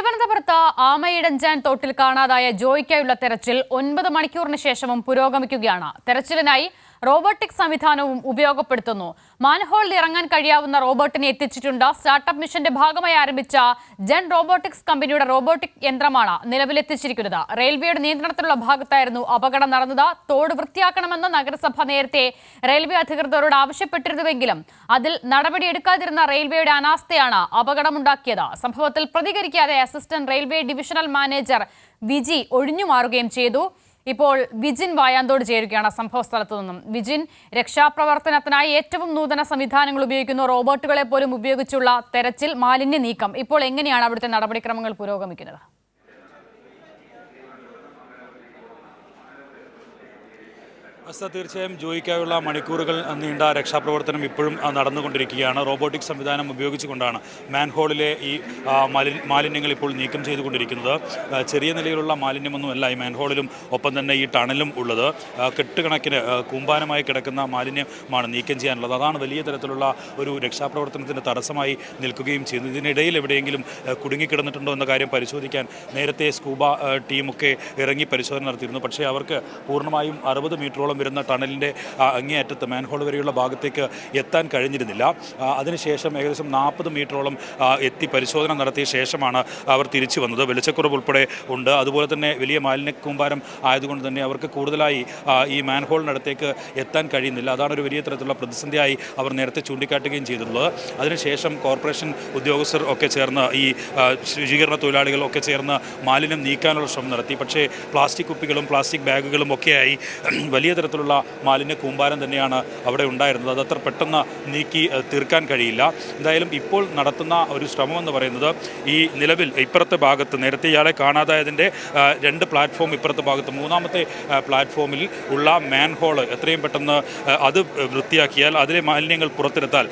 തിരുവനന്തപുരത്ത് ആമയിടഞ്ചാൻ തോട്ടിൽ കാണാതായ ജോയ്ക്കായുള്ള തെരച്ചിൽ ഒൻപത് മണിക്കൂറിന് ശേഷവും പുരോഗമിക്കുകയാണ്. തെരച്ചിലിനായി റോബോട്ടിക് സംവിധാനവും ഉപയോഗപ്പെടുത്തുന്നു. മാൻഹോളിൽ ഇറങ്ങാൻ കഴിയാവുന്ന റോബോട്ടിനെ എത്തിച്ചിട്ടുണ്ട്. സ്റ്റാർട്ടപ്പ് മിഷന്റെ ഭാഗമായി ആരംഭിച്ച ജെൻ റോബോട്ടിക്സ് കമ്പനിയുടെ റോബോട്ടിക് യന്ത്രമാണ് നിലവിലെത്തിച്ചിരിക്കുന്നത്. റെയിൽവേയുടെ നിയന്ത്രണത്തിലുള്ള ഭാഗത്തായിരുന്നു അപകടം നടന്നത്. തോട് വൃത്തിയാക്കണമെന്ന് നഗരസഭ നേരത്തെ റെയിൽവേ അധികൃതരോട് ആവശ്യപ്പെട്ടിരുന്നുവെങ്കിലും അതിൽ നടപടിയെടുക്കാതിരുന്ന റെയിൽവേയുടെ അനാസ്ഥയാണ് അപകടമുണ്ടാക്കിയത്. സംഭവത്തിൽ പ്രതികരിക്കാതെ assistant railway divisional manager Viji ഒഴിഞ്ഞുമാറുകയും ചെയ്തു. ഇപ്പോൾ വിജിൻ വായാന്തോട് ചേരുകയാണ് സംഭവ സ്ഥലത്തു നിന്നും. വിജിൻ രക്ഷാപ്രവർത്തനത്തിനായി ഏറ്റവും നൂതന സംവിധാനങ്ങൾ ഉപയോഗിക്കുന്ന. റോബോട്ടുകളെ പോലും ഉപയോഗിച്ചുള്ള തെരച്ചിൽ മാലിന്യ നീക്കം. ഇപ്പോൾ എങ്ങനെയാണ് അവിടുത്തെ നടപടിക്രമങ്ങൾ പുരോഗമിക്കുന്നത്? അസ തീർച്ചയായും ജോയിക്കായുള്ള മണിക്കൂറുകൾ നീണ്ട രക്ഷാപ്രവർത്തനം ഇപ്പോഴും നടന്നുകൊണ്ടിരിക്കുകയാണ്. റോബോട്ടിക് സംവിധാനം ഉപയോഗിച്ചുകൊണ്ടാണ് മാൻഹോളിലെ ഈ മാലി- മാലിന്യങ്ങൾ ഇപ്പോൾ നീക്കം ചെയ്തുകൊണ്ടിരിക്കുന്നത്. ചെറിയ നിലയിലുള്ള മാലിന്യമൊന്നുമല്ല ഈ മാൻഹോളിലും ഒപ്പം തന്നെ ഈ ടണലും ഉള്ളത്. കെട്ടുകണക്കിന് കൂമ്പാനമായി കിടക്കുന്ന മാലിന്യമാണ് നീക്കം ചെയ്യാനുള്ളത്. അതാണ് വലിയ തരത്തിലുള്ള ഒരു രക്ഷാപ്രവർത്തനത്തിന് തടസ്സമായി നിൽക്കുകയും ചെയ്യുന്നത്. ഇതിനിടയിൽ എവിടെയെങ്കിലും കുടുങ്ങിക്കിടന്നിട്ടുണ്ടോ എന്ന കാര്യം പരിശോധിക്കാൻ നേരത്തെ സ്കൂബ ടീമൊക്കെ ഇറങ്ങി പരിശോധന നടത്തിയിരുന്നു. പക്ഷേ അവർക്ക് പൂർണമായും അറുപത് മീറ്ററോളം വരുന്ന ടണലിന്റെ അങ്ങേയറ്റത്ത് മാൻഹോൾ വരെയുള്ള ഭാഗത്തേക്ക് എത്താൻ കഴിഞ്ഞിരുന്നില്ല. അതിനുശേഷം ഏകദേശം നാൽപ്പത് മീറ്ററോളം എത്തി പരിശോധന നടത്തിയ ശേഷമാണ് അവർ തിരിച്ചു വന്നത്. വെളിച്ചക്കുറവ് ഉൾപ്പെടെ ഉണ്ട്. അതുപോലെ തന്നെ വലിയ മാലിന്യ കൂമ്പാരം ആയതുകൊണ്ട് തന്നെ അവർക്ക് കൂടുതലായി ഈ മാൻഹോളിനടുത്തേക്ക് എത്താൻ കഴിയുന്നില്ല. അതാണ് ഒരു വലിയ തരത്തിലുള്ള പ്രതിസന്ധിയായി അവർ നേരത്തെ ചൂണ്ടിക്കാട്ടുകയും ചെയ്തിട്ടുള്ളത്. അതിനുശേഷം കോർപ്പറേഷൻ ഉദ്യോഗസ്ഥർ ഒക്കെ ചേർന്ന് ഈ ശുചീകരണ തൊഴിലാളികൾ ഒക്കെ ചേർന്ന് മാലിന്യം നീക്കാനുള്ള ശ്രമം നടത്തി. പക്ഷേ പ്ലാസ്റ്റിക് കുപ്പികളും പ്ലാസ്റ്റിക് ബാഗുകളും ഒക്കെയായി വലിയ തരത്തിലുള്ള മാലിന്യ കൂമ്പാരം തന്നെയാണ് അവിടെ ഉണ്ടായിരുന്നത്. അത് അത്ര പെട്ടെന്ന് നീക്കി തീർക്കാൻ കഴിയില്ല. എന്തായാലും ഇപ്പോൾ നടത്തുന്ന ഒരു ശ്രമം എന്ന് പറയുന്നത് ഈ നിലവിൽ ഇപ്പുറത്തെ ഭാഗത്ത് നേരത്തെ ഇയാളെ കാണാതായതിന്റെ രണ്ട് പ്ലാറ്റ്ഫോം ഇപ്പുറത്തെ ഭാഗത്ത് മൂന്നാമത്തെ പ്ലാറ്റ്ഫോമിൽ ഉള്ള മാൻ എത്രയും പെട്ടെന്ന് അത് വൃത്തിയാക്കിയാൽ അതിലെ മാലിന്യങ്ങൾ പുറത്തെടുത്താൽ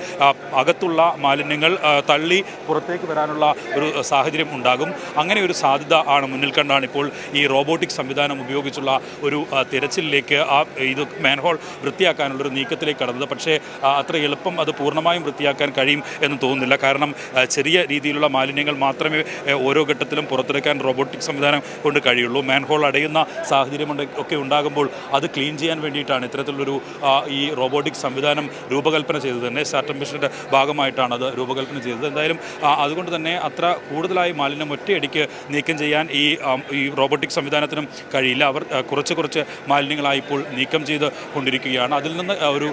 അകത്തുള്ള മാലിന്യങ്ങൾ തള്ളി പുറത്തേക്ക് വരാനുള്ള ഒരു സാഹചര്യം ഉണ്ടാകും. അങ്ങനെ ഒരു സാധ്യത ആണ് മുന്നിൽ കണ്ടാണ് ഇപ്പോൾ ഈ റോബോട്ടിക് സംവിധാനം ഉപയോഗിച്ചുള്ള ഒരു തിരച്ചിലേക്ക് ആ ഇത് മാൻഹോൾ വൃത്തിയാക്കാനുള്ളൊരു നീക്കത്തിലേക്ക് കടന്നത്. പക്ഷേ അത്ര എളുപ്പം അത് പൂർണമായും വൃത്തിയാക്കാൻ കഴിയും എന്ന് തോന്നുന്നില്ല. കാരണം ചെറിയ രീതിയിലുള്ള മാലിന്യങ്ങൾ മാത്രമേ ഓരോ ഘട്ടത്തിലും പുറത്തെടുക്കാൻ റോബോട്ടിക് സംവിധാനം കൊണ്ട് കഴിയുള്ളൂ. മാൻഹോൾ അടയുന്ന സാഹചര്യം ഒക്കെ ഉണ്ടാകുമ്പോൾ അത് ക്ലീൻ ചെയ്യാൻ വേണ്ടിയിട്ടാണ് ഇത്തരത്തിലൊരു ഈ റോബോട്ടിക് സംവിധാനം രൂപകൽപ്പന ചെയ്തത്. തന്നെ സ്റ്റാർട്ടപ്പ് മിഷന്റെ ഭാഗമായിട്ടാണ് അത് രൂപകൽപ്പന ചെയ്തത്. എന്തായാലും അതുകൊണ്ട് തന്നെ അത്ര കൂടുതലായി മാലിന്യം ഒറ്റയടിക്ക് നീക്കം ചെയ്യാൻ ഈ ഈ റോബോട്ടിക് സംവിധാനത്തിനും കഴിയില്ല. അവർ കുറച്ച് കുറച്ച് മാലിന്യങ്ങളായി ഇപ്പോൾ നീക്കം ചെയ്ത് കൊണ്ടിരിക്കുകയാണ്. അതിൽ നിന്ന് ഒരു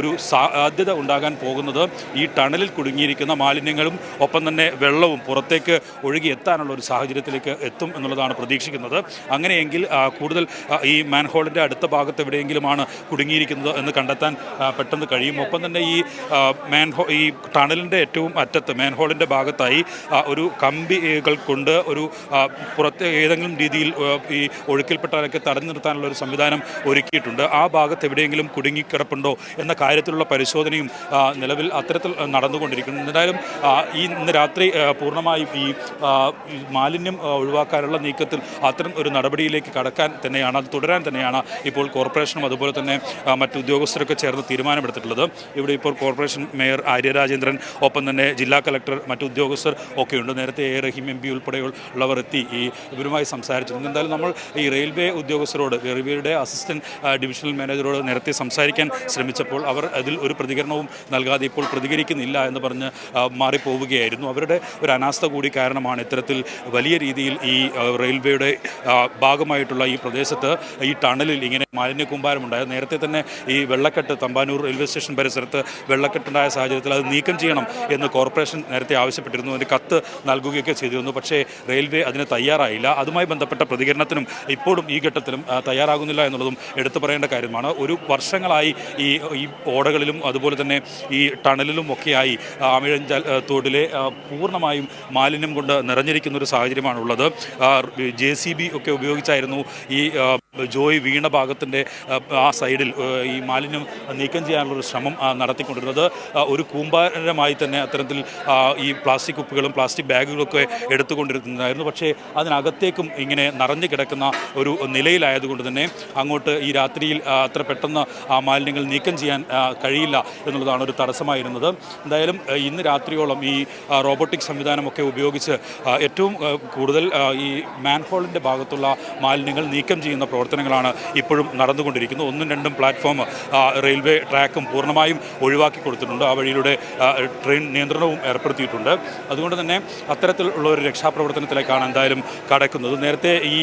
ഒരു സാധ്യത ഉണ്ടാകാൻ പോകുന്നത് ഈ ടണലിൽ കുടുങ്ങിയിരിക്കുന്ന മാലിന്യങ്ങളും ഒപ്പം തന്നെ വെള്ളവും പുറത്തേക്ക് ഒഴുകി എത്താനുള്ള ഒരു സാഹചര്യത്തിലേക്ക് എത്തും എന്നുള്ളതാണ് പ്രതീക്ഷിക്കുന്നത്. അങ്ങനെയെങ്കിൽ കൂടുതൽ ഈ മാൻഹോളിന്റെ അടുത്ത ഭാഗത്ത് എവിടെയെങ്കിലുമാണ് കുടുങ്ങിയിരിക്കുന്നത് എന്ന് കണ്ടെത്താൻ പെട്ടെന്ന് കഴിയും. ഒപ്പം തന്നെ ഈ മാൻഹോ ഈ ടണലിന്റെ ഏറ്റവും അറ്റത്ത് മാൻഹോളിന്റെ ഭാഗത്തായി ഒരു കമ്പികൾ കൊണ്ട് ഒരു പുറത്ത് ഏതെങ്കിലും രീതിയിൽ ഈ ഒഴുക്കിൽപ്പെട്ടാലൊക്കെ തടഞ്ഞു നിർത്താനുള്ള ഒരു സംവിധാനം ഒരുക്കിയിട്ടുണ്ട്. ആ ഭാഗത്ത് എവിടെയെങ്കിലും കുടുങ്ങിക്കിടപ്പുണ്ടോ എന്ന കാര്യത്തിലുള്ള പരിശോധനയും നിലവിൽ അത്തരത്തിൽ നടന്നുകൊണ്ടിരിക്കുന്നു. എന്തായാലും ഈ ഇന്ന് രാത്രി പൂർണമായി ഈ മാലിന്യം ഒഴിവാക്കാനുള്ള നീക്കത്തിൽ അത്തരം ഒരു നടപടിയിലേക്ക് കടക്കാൻ തന്നെയാണ് അത് തുടരാൻ തന്നെയാണ് ഇപ്പോൾ കോർപ്പറേഷനും അതുപോലെ തന്നെ മറ്റ് ഉദ്യോഗസ്ഥരൊക്കെ ചേർന്ന് തീരുമാനമെടുത്തിട്ടുള്ളത്. ഇവിടെ ഇപ്പോൾ കോർപ്പറേഷൻ മേയർ ആര്യ രാജേന്ദ്രൻ ഒപ്പം തന്നെ ജില്ലാ കളക്ടർ മറ്റു ഉദ്യോഗസ്ഥർ ഒക്കെയുണ്ട് നേരത്തെ എ റഹീം എം പി ഉൾപ്പെടെയുള്ളവർ എത്തി ഈ ഇവരുമായി സംസാരിച്ചിരുന്നു എന്തായാലും നമ്മൾ ഈ റെയിൽവേ ഉദ്യോഗസ്ഥരോട് റെയിൽവേയുടെ അസിസ്റ്റന്റ് ഡിവിഷണൽ മാനേജറോട് നേരത്തെ സംസാരിക്കാൻ ശ്രമിച്ചപ്പോൾ അവർ അതിൽ ഒരു പ്രതികരണവും നൽകാതെ ഇപ്പോൾ പ്രതികരിക്കുന്നില്ല എന്ന് പറഞ്ഞ് മാറിപ്പോവുകയായിരുന്നു. അവരുടെ ഒരു അനാസ്ഥ കൂടി കാരണമാണ് ഇത്തരത്തിൽ വലിയ രീതിയിൽ ഈ റെയിൽവേയുടെ ഭാഗമായിട്ടുള്ള ഈ പ്രദേശത്ത് ഈ ടണലിൽ ഇങ്ങനെ മാലിന്യ കൂമ്പാരമുണ്ടായത് നേരത്തെ തന്നെ ഈ വെള്ളക്കെട്ട് തമ്പാനൂർ റെയിൽവേ സ്റ്റേഷൻ പരിസരത്ത് വെള്ളക്കെട്ടുണ്ടായ സാഹചര്യത്തിൽ അത് നീക്കം ചെയ്യണം എന്ന് കോർപ്പറേഷൻ നേരത്തെ ആവശ്യപ്പെട്ടിരുന്നു. അതിന് കത്ത് നൽകുകയൊക്കെ ചെയ്തിരുന്നു പക്ഷേ റെയിൽവേ അതിന് തയ്യാറായില്ല. അതുമായി ബന്ധപ്പെട്ട പ്രതികരണത്തിനും ഇപ്പോഴും ഈ ഘട്ടത്തിലും തയ്യാറാകുന്നില്ല എന്നുള്ളതും എടുത്തു പറയേണ്ട കാര്യമാണ്. ഒരു വർഷങ്ങളായി ഈ ഈ ഓടകളിലും അതുപോലെ തന്നെ ഈ ടണലിലും ഒക്കെയായി ആമിഴഞ്ചാൽ തോടിലെ പൂർണമായും മാലിന്യം കൊണ്ട് നിറഞ്ഞിരിക്കുന്ന ഒരു സാഹചര്യമാണുള്ളത് ജെ സി ബി ഒക്കെ ഉപയോഗിച്ചായിരുന്നു ഈ ജോയ് വീണ ഭാഗത്തിന്റെ ആ സൈഡിൽ ഈ മാലിന്യം നീക്കം ചെയ്യാനുള്ളൊരു ശ്രമം നടത്തിക്കൊണ്ടിരുന്നത്. ഒരു കൂമ്പാരമായി തന്നെ അത്തരത്തിൽ ഈ പ്ലാസ്റ്റിക് കുപ്പികളും പ്ലാസ്റ്റിക് ബാഗുകളൊക്കെ എടുത്തുകൊണ്ടിരുന്നതായിരുന്നു. പക്ഷേ അതിനകത്തേക്കും ഇങ്ങനെ നിറഞ്ഞു കിടക്കുന്ന ഒരു നിലയിലായതുകൊണ്ട് തന്നെ അങ്ങോട്ട് ഈ രാത്രിയിൽ അത്ര പെട്ടെന്ന് ആ മാലിന്യങ്ങൾ നീക്കം ചെയ്യാൻ കഴിയില്ല എന്നുള്ളതാണ് ഒരു തടസ്സമായിരുന്നത്. എന്തായാലും ഇന്ന് രാത്രിയോളം ഈ റോബോട്ടിക് സംവിധാനമൊക്കെ ഉപയോഗിച്ച് ഏറ്റവും കൂടുതൽ ഈ മാൻഹോളിന്റെ ഭാഗത്തുള്ള മാലിന്യങ്ങൾ നീക്കം ചെയ്യുന്ന പ്രവർത്തനങ്ങളാണ് ഇപ്പോഴും നടന്നുകൊണ്ടിരിക്കുന്നത്. ഒന്നും രണ്ടും പ്ലാറ്റ്ഫോം റെയിൽവേ ട്രാക്കും പൂർണമായും ഒഴിവാക്കി കൊടുത്തിട്ടുണ്ട്. ആ വഴിയിലൂടെ ട്രെയിൻ നിയന്ത്രണവും ഏർപ്പെടുത്തിയിട്ടുണ്ട്. അതുകൊണ്ട് തന്നെ അത്തരത്തിലുള്ള ഒരു രക്ഷാപ്രവർത്തനത്തിലേക്കാണ് എന്തായാലും കടക്കുന്നത്. നേരത്തെ ഈ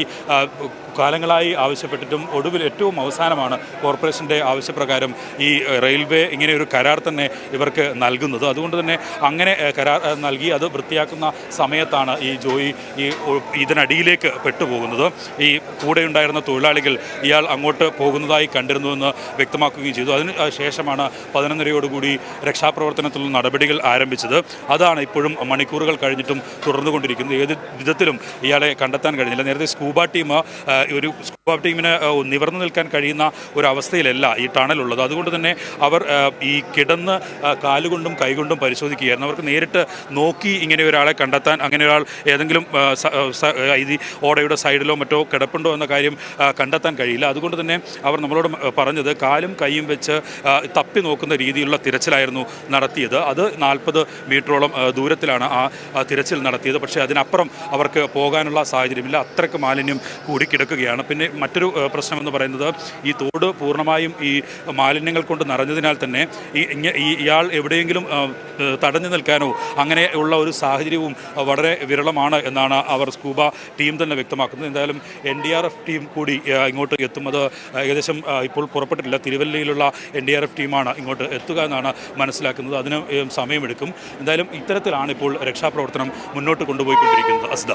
കാലങ്ങളായി ആവശ്യപ്പെട്ടിട്ടും ഒടുവിൽ ഏറ്റവും അവസാനമാണ് കോർപ്പറേഷന്റെ ആവശ്യപ്രകാരം ഈ റെയിൽവേ ഇങ്ങനെ ഒരു കരാർ തന്നെ ഇവർക്ക് നൽകുന്നത്. അതുകൊണ്ട് തന്നെ അങ്ങനെ കരാർ നൽകി അത് വൃത്തിയാക്കുന്ന സമയത്താണ് ഈ ജോയി ഈ ഇതിനടിയിലേക്ക് പെട്ടുപോകുന്നത്. ഈ കൂടെ ഉണ്ടായിരുന്ന തൊഴിലാളികൾ ഇയാൾ അങ്ങോട്ട് പോകുന്നതായി കണ്ടിരുന്നുവെന്ന് വ്യക്തമാക്കുകയും ചെയ്തു. അതിന് ശേഷമാണ് പതിനൊന്നരയോടുകൂടി രക്ഷാപ്രവർത്തനത്തിലുള്ള നടപടികൾ ആരംഭിച്ചത്. അതാണ് ഇപ്പോഴും മണിക്കൂറുകൾ കഴിഞ്ഞിട്ടും തുടർന്നുകൊണ്ടിരിക്കുന്നത്. ഏത് വിധത്തിലും ഇയാളെ കണ്ടെത്താൻ കഴിഞ്ഞില്ല. നേരത്തെ സ്കൂബ ടീം ഒരു സ്കൂബ ടീമിന് നിവർന്നു നിൽക്കാൻ കഴിയുന്ന ഒരു അവസ്ഥയിലല്ല ഈ ടണലുള്ളത്. അതുകൊണ്ട് തന്നെ അവർ ഈ കിടന്ന് കാലുകൊണ്ടും കൈകൊണ്ടും പരിശോധിക്കുകയായിരുന്നു. അവർക്ക് നേരിട്ട് നോക്കി ഇങ്ങനെ ഒരാളെ കണ്ടെത്താൻ അങ്ങനെ ഒരാൾ ഏതെങ്കിലും ഇത് ഓടയുടെ സൈഡിലോ മറ്റോ കിടപ്പുണ്ടോ എന്ന കാര്യം കണ്ടെത്താൻ കഴിയില്ല. അതുകൊണ്ട് തന്നെ അവർ നമ്മളോട് പറഞ്ഞത് കാലും കൈയും വെച്ച് തപ്പി നോക്കുന്ന രീതിയിലുള്ള തിരച്ചിലായിരുന്നു നടത്തിയത്. അത് നാൽപ്പത് മീറ്ററോളം ദൂരത്തിലാണ് ആ തിരച്ചിൽ നടത്തിയത്. പക്ഷേ അതിനപ്പുറം അവർക്ക് പോകാനുള്ള സാഹചര്യമില്ല. അത്രയ്ക്ക് മാലിന്യം കൂടി കിടക്കുകയാണ്. പിന്നെ മറ്റൊരു പ്രശ്നമെന്ന് പറയുന്നത് ഈ തോട് പൂർണമായും ഈ മാലിന്യങ്ങൾ കൊണ്ട് നിറഞ്ഞതിനാൽ തന്നെ ഈ ഇയാൾ എവിടെയെങ്കിലും തടഞ്ഞു നിൽക്കാനോ അങ്ങനെ ഉള്ള ഒരു സാഹചര്യവും വളരെ വിരളമാണ് എന്നാണ് അവർ സ്കൂബ ടീം തന്നെ വ്യക്തമാക്കുന്നത്. എന്തായാലും N D R F team കൂടി ഇങ്ങോട്ട് എത്തുന്നത് ഏകദേശം ഇപ്പോൾ പുറപ്പെട്ടിട്ടില്ല. തിരുവല്ലയിലുള്ള എൻ ഡി ആർ എഫ് ടീമാണ് ഇങ്ങോട്ട് എത്തുക എന്നാണ് മനസ്സിലാക്കുന്നത്. അതിന് സമയമെടുക്കും. എന്തായാലും ഇത്തരത്തിലാണ് ഇപ്പോൾ രക്ഷാപ്രവർത്തനം മുന്നോട്ട് കൊണ്ടുപോയിക്കൊണ്ടിരിക്കുന്നത്. അസ്ദ.